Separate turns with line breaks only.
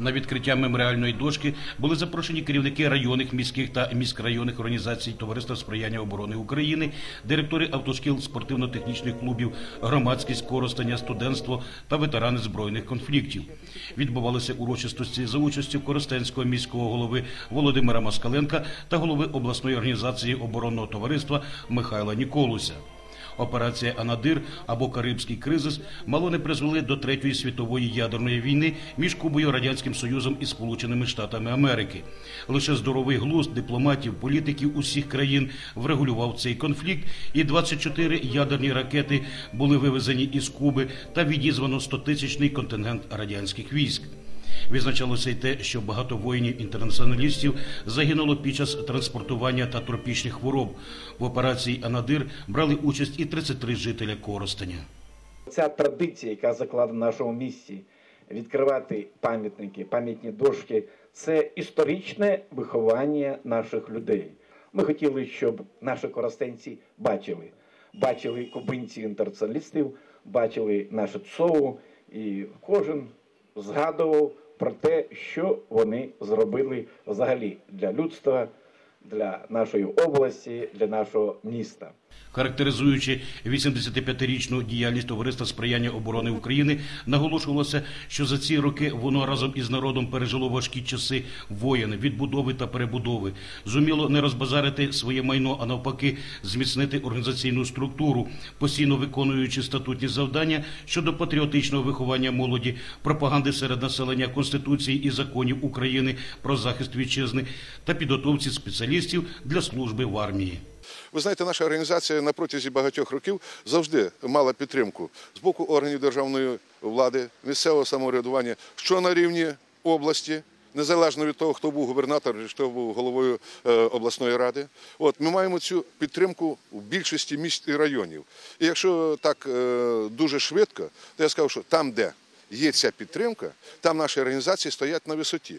На відкриття меморіальної дошки були запрошені керівники районних, міських та міськрайонних організацій Товариства сприяння оборони України, директори автошкіл спортивно-технічних клубів, громадськість коростання, студентство та ветерани збройних конфліктів. Відбувалися урочистості за участю Коростенського міського голови Володимира Москаленка та голови обласної організації оборонного товариства Михайла Ніколуся. Операція Анадир або Карибський кризис мало не призвели до Третьої світової ядерної війни між Кубою, Радянським Союзом і Сполученими Штатами Америки. Лише здоровий глузд дипломатів, політиків усіх країн врегулював цей конфлікт, і 24 ядерні ракети були вивезені із Куби та відізвано 100-тисячний контингент радянських військ. Відзначалося й те, що багато воїнів-інтернаціоналістів загинуло під час транспортування та тропічних хвороб. В операції Анадир брали участь і 33 жителя Коростеня.
Ця традиція, яка закладена в нашому місті, відкривати пам'ятники, пам'ятні дошки, це історичне виховання наших людей. Ми хотіли, щоб наші коростенці бачили, бачили кубинці інтернаціоналістів, бачили наше ЦОУ, і кожен згадував про те, що вони зробили взагалі для людства, для нашої області, для нашого міста.
Характеризуючи 85-річну діяльність Товариства сприяння оборони України, наголошувалося, що за ці роки воно разом із народом пережило важкі часи воєн, відбудови та перебудови, зуміло не розбазарити своє майно, а навпаки, зміцнити організаційну структуру, постійно виконуючи статутні завдання щодо патріотичного виховання молоді, пропаганди серед населення Конституції і законів України про захист вітчизни та підготовці спеціалістів для служби в армії.
Ви знаєте, наша організація на протязі багатьох років завжди мала підтримку з боку органів державної влади, місцевого самоврядування, що на рівні області. Незалежно від того, хто був губернатор, хто був головою е, обласної ради, от ми маємо цю підтримку в більшості міст і районів. І якщо так е, дуже швидко, то я скажу, що там, де є ця підтримка, там наші організації стоять на висоті.